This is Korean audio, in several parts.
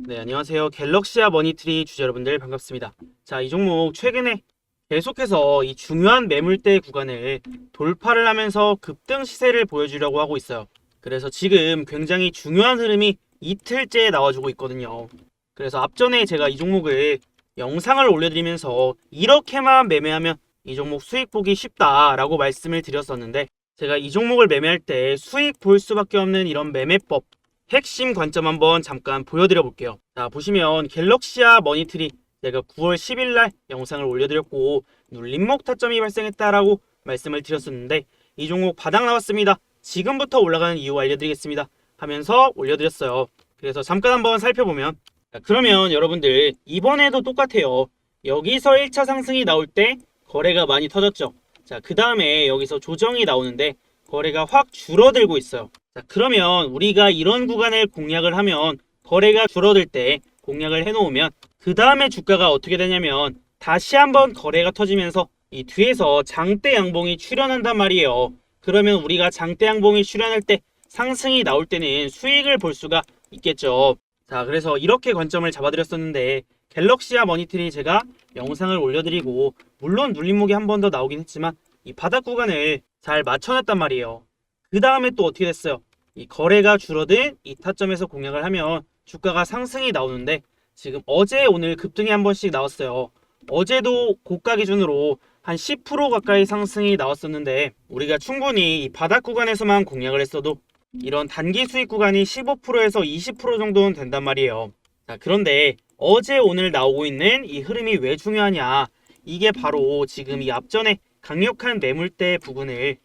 네, 안녕하세요. 갤럭시아 머니트리 주주 여러분들 반갑습니다. 자, 이 종목 최근에 계속해서 이 중요한 매물대 구간을 돌파를 하면서 급등 시세를 보여주려고 하고 있어요. 그래서 지금 굉장히 중요한 흐름이 이틀째 나와주고 있거든요. 그래서 앞전에 제가 이 종목을 영상을 올려드리면서 이렇게만 매매하면 이 종목 수익 보기 쉽다라고 말씀을 드렸었는데 제가 이 종목을 매매할 때 수익 볼 수밖에 없는 이런 매매법 핵심 관점 한번 잠깐 보여드려 볼게요. 자, 보시면 갤럭시아 머니트리 제가 9월 10일 날 영상을 올려드렸고 눌림목 타점이 발생했다라고 말씀을 드렸었는데 이 종목 바닥 나왔습니다. 지금부터 올라가는 이유 알려드리겠습니다. 하면서 올려드렸어요. 그래서 잠깐 한번 살펴보면 자, 그러면 여러분들 이번에도 똑같아요. 여기서 1차 상승이 나올 때 거래가 많이 터졌죠. 자, 그 다음에 여기서 조정이 나오는데 거래가 확 줄어들고 있어요. 자, 그러면 우리가 이런 구간을 공략을 하면 거래가 줄어들 때 공략을 해놓으면 그 다음에 주가가 어떻게 되냐면 다시 한번 거래가 터지면서 이 뒤에서 장대 양봉이 출현한단 말이에요. 그러면 우리가 장대 양봉이 출현할 때 상승이 나올 때는 수익을 볼 수가 있겠죠. 자, 그래서 이렇게 관점을 잡아드렸었는데 갤럭시아 머니트리 제가 영상을 올려드리고 물론 눌림목이 한 번 더 나오긴 했지만 이 바닥 구간을 잘 맞춰놨단 말이에요. 그 다음에 또 어떻게 됐어요? 이 거래가 줄어든 이 타점에서 공략을 하면 주가가 상승이 나오는데 지금 어제 오늘 급등이 한 번씩 나왔어요. 어제도 고가 기준으로 한 10% 가까이 상승이 나왔었는데 우리가 충분히 이 바닥 구간에서만 공략을 했어도 이런 단기 수익 구간이 15%에서 20% 정도는 된단 말이에요. 자, 그런데 어제 오늘 나오고 있는 이 흐름이 왜 중요하냐? 이게 바로 지금 이 앞전에 강력한 매물대 부분을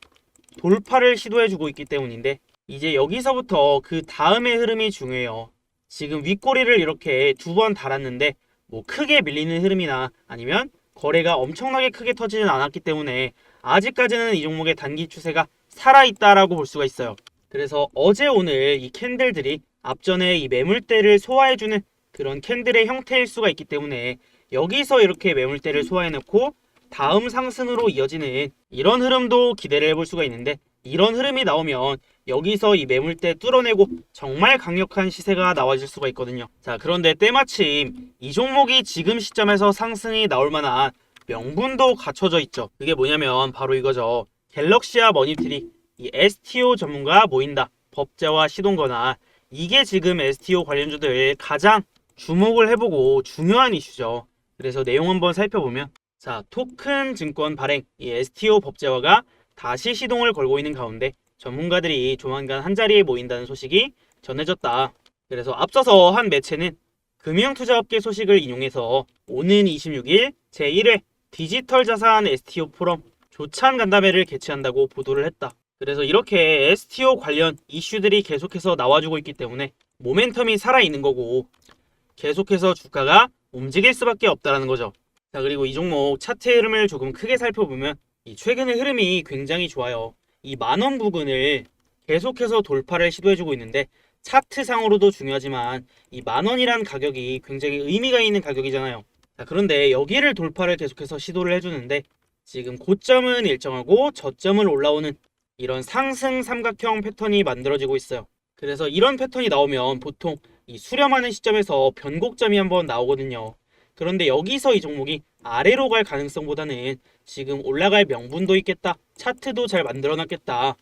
돌파를 시도해주고 있기 때문인데 이제 여기서부터 그 다음의 흐름이 중요해요. 지금 윗꼬리를 이렇게 두 번 달았는데 뭐 크게 밀리는 흐름이나 아니면 거래가 엄청나게 크게 터지진 않았기 때문에 아직까지는 이 종목의 단기 추세가 살아있다라고 볼 수가 있어요. 그래서 어제 오늘 이 캔들들이 앞전에 이 매물대를 소화해주는 그런 캔들의 형태일 수가 있기 때문에 여기서 이렇게 매물대를 소화해놓고 다음 상승으로 이어지는 이런 흐름도 기대를 해볼 수가 있는데 이런 흐름이 나오면 여기서 이 매물대 뚫어내고 정말 강력한 시세가 나와질 수가 있거든요. 자, 그런데 때마침 이 종목이 지금 시점에서 상승이 나올 만한 명분도 갖춰져 있죠. 그게 뭐냐면 바로 이거죠. 갤럭시아 머니트리 이 STO 전문가 모인다. 법제화 시동거나 이게 지금 STO 관련주들 가장 주목을 해보고 중요한 이슈죠. 그래서 내용 한번 살펴보면 자, 토큰 증권 발행 이 STO 법제화가 다시 시동을 걸고 있는 가운데 전문가들이 조만간 한자리에 모인다는 소식이 전해졌다. 그래서 앞서서 한 매체는 금융투자업계 소식을 인용해서 오는 26일 제1회 디지털 자산 STO 포럼 조찬 간담회를 개최한다고 보도를 했다. 그래서 이렇게 STO 관련 이슈들이 계속해서 나와주고 있기 때문에 모멘텀이 살아있는 거고 계속해서 주가가 움직일 수밖에 없다라는 거죠. 자 그리고 이 종목 차트 흐름을 조금 크게 살펴보면 이 최근의 흐름이 굉장히 좋아요. 이 만원 부근을 계속해서 돌파를 시도해주고 있는데 차트상으로도 중요하지만 이 만원이란 가격이 굉장히 의미가 있는 가격이잖아요. 자, 그런데 여기를 돌파를 계속해서 시도를 해주는데 지금 고점은 일정하고 저점을 올라오는 이런 상승 삼각형 패턴이 만들어지고 있어요. 그래서 이런 패턴이 나오면 보통 이 수렴하는 시점에서 변곡점이 한번 나오거든요. 그런데 여기서 이 종목이 아래로 갈 가능성보다는 지금 올라갈 명분도 있겠다. 차트도 잘 만들어놨겠다.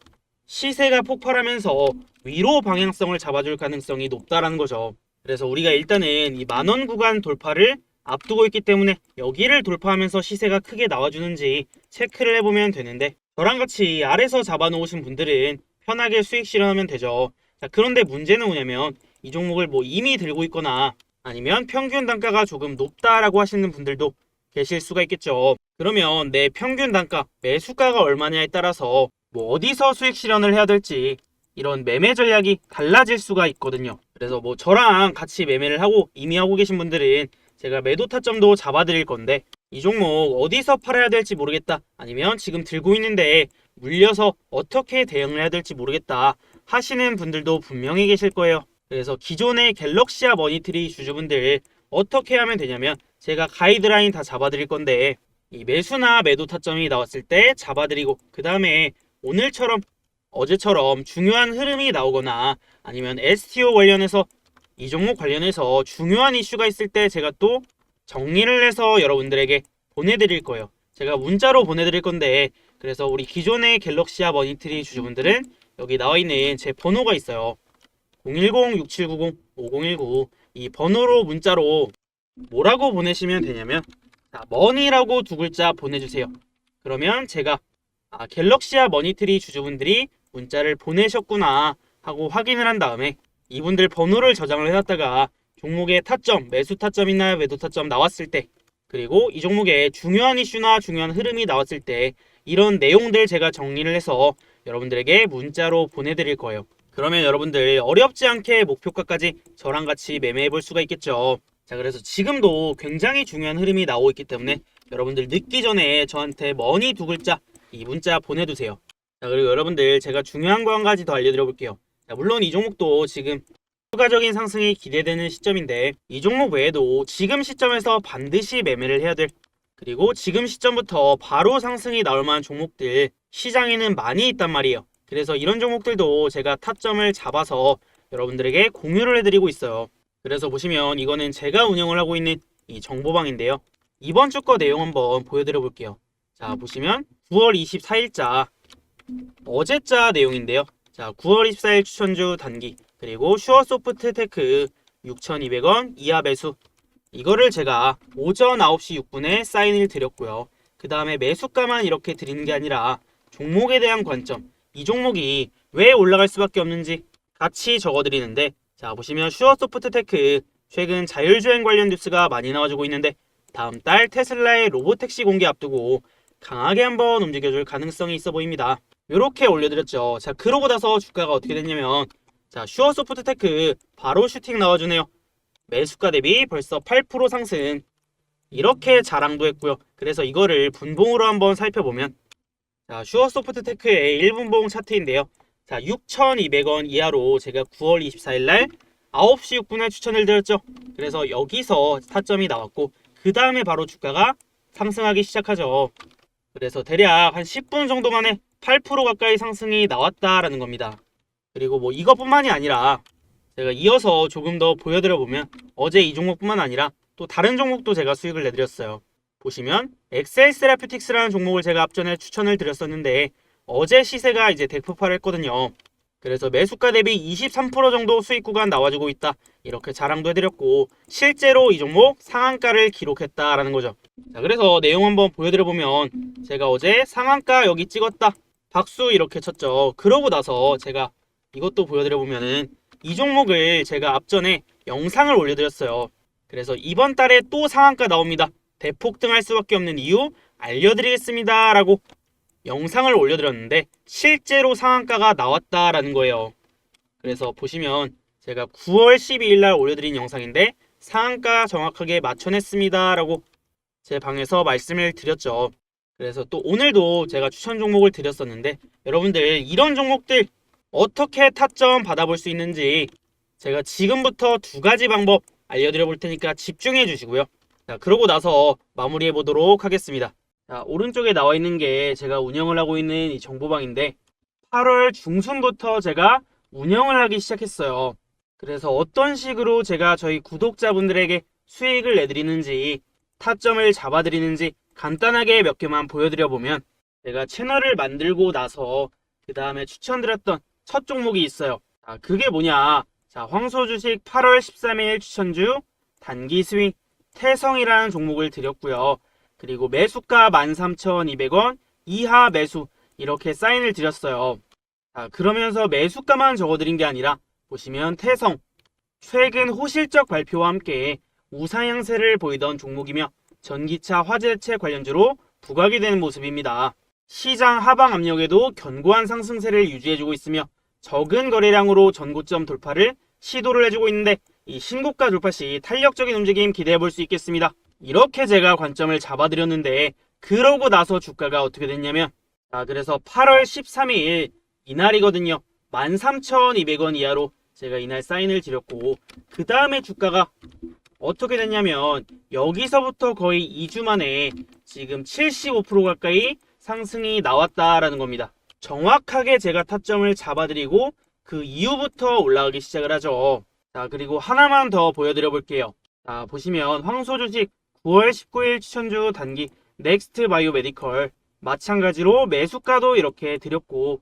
시세가 폭발하면서 위로 방향성을 잡아줄 가능성이 높다라는 거죠. 그래서 우리가 일단은 이 만원 구간 돌파를 앞두고 있기 때문에 여기를 돌파하면서 시세가 크게 나와주는지 체크를 해보면 되는데 저랑 같이 아래서 잡아놓으신 분들은 편하게 수익 실현하면 되죠. 자, 그런데 문제는 뭐냐면 이 종목을 뭐 이미 들고 있거나 아니면 평균 단가가 조금 높다라고 하시는 분들도 계실 수가 있겠죠. 그러면 내 평균 단가, 매수가가 얼마냐에 따라서 뭐 어디서 수익 실현을 해야 될지 이런 매매 전략이 달라질 수가 있거든요. 그래서 뭐 저랑 같이 매매를 하고 이미 하고 계신 분들은 제가 매도 타점도 잡아드릴 건데 이 종목 어디서 팔아야 될지 모르겠다. 아니면 지금 들고 있는데 물려서 어떻게 대응을 해야 될지 모르겠다 하시는 분들도 분명히 계실 거예요. 그래서 기존의 갤럭시아 머니트리 주주분들 어떻게 하면 되냐면 제가 가이드라인 다 잡아드릴 건데 이 매수나 매도 타점이 나왔을 때 잡아드리고 그 다음에 오늘처럼 어제처럼 중요한 흐름이 나오거나 아니면 STO 관련해서 이 종목 관련해서 중요한 이슈가 있을 때 제가 또 정리를 해서 여러분들에게 보내드릴 거예요. 제가 문자로 보내드릴 건데 그래서 우리 기존의 갤럭시아 머니트리 주주분들은 여기 나와 있는 제 번호가 있어요. 010-6790-5019 이 번호로 문자로 뭐라고 보내시면 되냐면 자, 머니라고 두 글자 보내주세요. 그러면 제가 아, 갤럭시아 머니트리 주주분들이 문자를 보내셨구나 하고 확인을 한 다음에 이분들 번호를 저장을 해놨다가 종목의 타점, 매수 타점이나 매도 타점 나왔을 때 그리고 이 종목에 중요한 이슈나 중요한 흐름이 나왔을 때 이런 내용들 제가 정리를 해서 여러분들에게 문자로 보내드릴 거예요. 그러면 여러분들 어렵지 않게 목표가까지 저랑 같이 매매해 볼 수가 있겠죠. 자, 그래서 지금도 굉장히 중요한 흐름이 나오고 있기 때문에 여러분들 늦기 전에 저한테 머니 두 글자 이 문자 보내두세요. 자, 그리고 여러분들 제가 중요한 거 한 가지 더 알려드려 볼게요. 자, 물론 이 종목도 지금 추가적인 상승이 기대되는 시점인데 이 종목 외에도 지금 시점에서 반드시 매매를 해야 될 그리고 지금 시점부터 바로 상승이 나올 만한 종목들 시장에는 많이 있단 말이에요. 그래서 이런 종목들도 제가 타점을 잡아서 여러분들에게 공유를 해드리고 있어요. 그래서 보시면 이거는 제가 운영을 하고 있는 이 정보방인데요. 이번 주 거 내용 한번 보여드려 볼게요. 자, 보시면 9월 24일자 어제자 내용인데요. 자, 9월 24일 추천주 단기 그리고 슈어소프트 테크 6,200원 이하 매수 이거를 제가 오전 9시 6분에 사인을 드렸고요. 그 다음에 매수가만 이렇게 드리는 게 아니라 종목에 대한 관점 이 종목이 왜 올라갈 수밖에 없는지 같이 적어드리는데 자 보시면 슈어소프트테크 최근 자율주행 관련 뉴스가 많이 나와주고 있는데 다음 달 테슬라의 로보택시 공개 앞두고 강하게 한번 움직여줄 가능성이 있어 보입니다. 이렇게 올려드렸죠. 자 그러고 나서 주가가 어떻게 됐냐면 자 슈어소프트테크 바로 슈팅 나와주네요. 매수가 대비 벌써 8% 상승 이렇게 자랑도 했고요. 그래서 이거를 분봉으로 한번 살펴보면 자 슈어소프트 테크의 1분봉 차트인데요. 자 6,200원 이하로 제가 9월 24일 날 9시 6분에 추천을 드렸죠. 그래서 여기서 타점이 나왔고 그 다음에 바로 주가가 상승하기 시작하죠. 그래서 대략 한 10분 정도 만에 8% 가까이 상승이 나왔다라는 겁니다. 그리고 뭐 이것뿐만이 아니라 제가 이어서 조금 더 보여드려 보면 어제 이 종목뿐만 아니라 또 다른 종목도 제가 수익을 내드렸어요. 보시면 엑셀 세라피틱스라는 종목을 제가 앞전에 추천을 드렸었는데 어제 시세가 이제 대폭발을 했거든요. 그래서 매수가 대비 23% 정도 수익 구간 나와주고 있다. 이렇게 자랑도 해드렸고 실제로 이 종목 상한가를 기록했다라는 거죠. 자, 그래서 내용 한번 보여드려 보면 제가 어제 상한가 여기 찍었다. 박수 이렇게 쳤죠. 그러고 나서 제가 이것도 보여드려 보면은 이 종목을 제가 앞전에 영상을 올려드렸어요. 그래서 이번 달에 또 상한가 나옵니다. 대폭등할 수밖에 없는 이유 알려드리겠습니다. 라고 영상을 올려드렸는데 실제로 상한가가 나왔다라는 거예요. 그래서 보시면 제가 9월 12일 날 올려드린 영상인데 상한가 정확하게 맞춰냈습니다. 라고 제 방에서 말씀을 드렸죠. 그래서 또 오늘도 제가 추천 종목을 드렸었는데 여러분들 이런 종목들 어떻게 타점 받아볼 수 있는지 제가 지금부터 두 가지 방법 알려드려 볼 테니까 집중해 주시고요. 자, 그러고 나서 마무리해 보도록 하겠습니다. 자, 오른쪽에 나와 있는 게 제가 운영을 하고 있는 이 정보방인데 8월 중순부터 제가 운영을 하기 시작했어요. 그래서 어떤 식으로 제가 저희 구독자분들에게 수익을 내드리는지 타점을 잡아드리는지 간단하게 몇 개만 보여드려 보면 제가 채널을 만들고 나서 그 다음에 추천드렸던 첫 종목이 있어요. 자, 그게 뭐냐? 자, 황소 주식 8월 13일 추천주 단기 스윙 태성이라는 종목을 드렸고요. 그리고 매수가 13,200원 이하 매수 이렇게 사인을 드렸어요. 자, 그러면서 매수가만 적어드린 게 아니라 보시면 태성 최근 호실적 발표와 함께 우상향세를 보이던 종목이며 전기차 화재체 관련주로 부각이 되는 모습입니다. 시장 하방 압력에도 견고한 상승세를 유지해주고 있으며 적은 거래량으로 전고점 돌파를 시도를 해주고 있는데 이 신고가 돌파 시 탄력적인 움직임 기대해 볼 수 있겠습니다. 이렇게 제가 관점을 잡아드렸는데 그러고 나서 주가가 어떻게 됐냐면 자 그래서 8월 13일 이날이거든요. 13,200원 이하로 제가 이날 사인을 드렸고 그 다음에 주가가 어떻게 됐냐면 여기서부터 거의 2주 만에 지금 75% 가까이 상승이 나왔다라는 겁니다. 정확하게 제가 타점을 잡아드리고 그 이후부터 올라가기 시작을 하죠. 자, 그리고 하나만 더 보여드려 볼게요. 자, 보시면 황소 주식 9월 19일 추천주 단기 넥스트 바이오 메디컬 마찬가지로 매수가도 이렇게 드렸고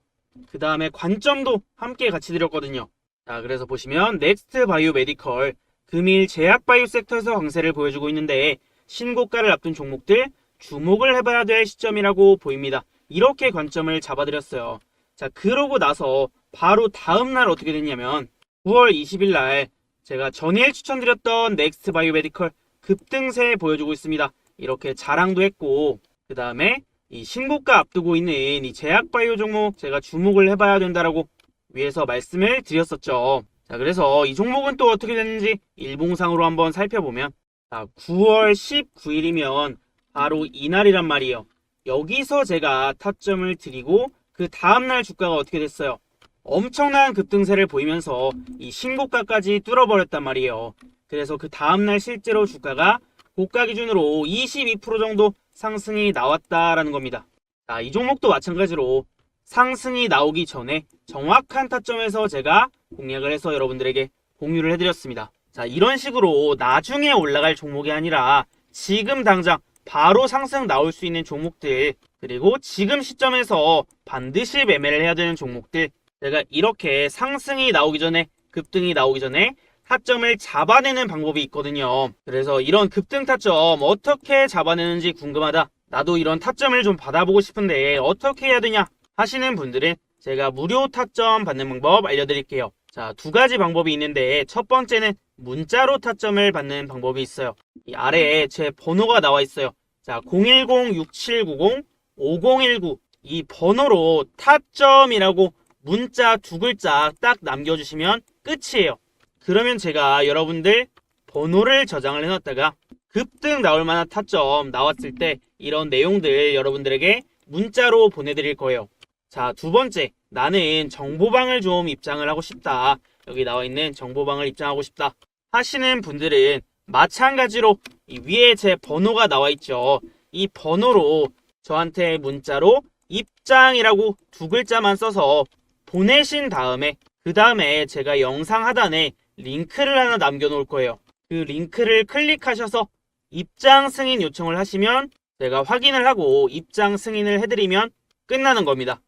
그 다음에 관점도 함께 같이 드렸거든요. 자, 그래서 보시면 넥스트 바이오 메디컬 금일 제약 바이오 섹터에서 강세를 보여주고 있는데 신고가를 앞둔 종목들 주목을 해봐야 될 시점이라고 보입니다. 이렇게 관점을 잡아드렸어요. 자, 그러고 나서 바로 다음날 어떻게 됐냐면 9월 20일 날 제가 전일 추천드렸던 넥스트 바이오 메디컬 급등세 보여주고 있습니다. 이렇게 자랑도 했고 그 다음에 이 신고가 앞두고 있는 이 제약 바이오 종목 제가 주목을 해봐야 된다라고 위에서 말씀을 드렸었죠. 자, 그래서 이 종목은 또 어떻게 됐는지 일봉상으로 한번 살펴보면 자, 9월 19일이면 바로 이날이란 말이에요. 여기서 제가 타점을 드리고 그 다음날 주가가 어떻게 됐어요? 엄청난 급등세를 보이면서 이 신고가까지 뚫어버렸단 말이에요. 그래서 그 다음날 실제로 주가가 고가 기준으로 22% 정도 상승이 나왔다라는 겁니다. 자, 이 종목도 마찬가지로 상승이 나오기 전에 정확한 타점에서 제가 공략을 해서 여러분들에게 공유를 해드렸습니다. 자, 이런 식으로 나중에 올라갈 종목이 아니라 지금 당장 바로 상승 나올 수 있는 종목들 그리고 지금 시점에서 반드시 매매를 해야 되는 종목들 제가 이렇게 상승이 나오기 전에 급등이 나오기 전에 타점을 잡아내는 방법이 있거든요. 그래서 이런 급등 타점 어떻게 잡아내는지 궁금하다. 나도 이런 타점을 좀 받아보고 싶은데 어떻게 해야 되냐 하시는 분들은 제가 무료 타점 받는 방법 알려드릴게요. 자, 두 가지 방법이 있는데 첫 번째는 문자로 타점을 받는 방법이 있어요. 이 아래에 제 번호가 나와 있어요. 자, 010-6790-5019 이 번호로 타점이라고 문자 두 글자 딱 남겨주시면 끝이에요. 그러면 제가 여러분들 번호를 저장을 해놨다가 급등 나올 만한 타점 나왔을 때 이런 내용들 여러분들에게 문자로 보내드릴 거예요. 자, 두 번째. 나는 정보방을 좀 입장을 하고 싶다. 여기 나와 있는 정보방을 입장하고 싶다. 하시는 분들은 마찬가지로 이 위에 제 번호가 나와 있죠. 이 번호로 저한테 문자로 입장이라고 두 글자만 써서 보내신 다음에 그 다음에 제가 영상 하단에 링크를 하나 남겨놓을 거예요. 그 링크를 클릭하셔서 입장 승인 요청을 하시면 제가 확인을 하고 입장 승인을 해드리면 끝나는 겁니다.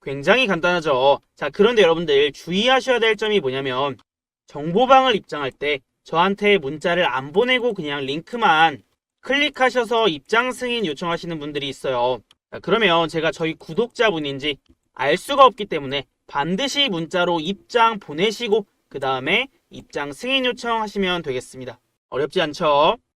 굉장히 간단하죠. 자, 그런데 여러분들 주의하셔야 될 점이 뭐냐면 정보방을 입장할 때 저한테 문자를 안 보내고 그냥 링크만 클릭하셔서 입장 승인 요청하시는 분들이 있어요. 자, 그러면 제가 저희 구독자분인지 알 수가 없기 때문에 반드시 문자로 입장 보내시고 그 다음에 입장 승인 요청하시면 되겠습니다. 어렵지 않죠?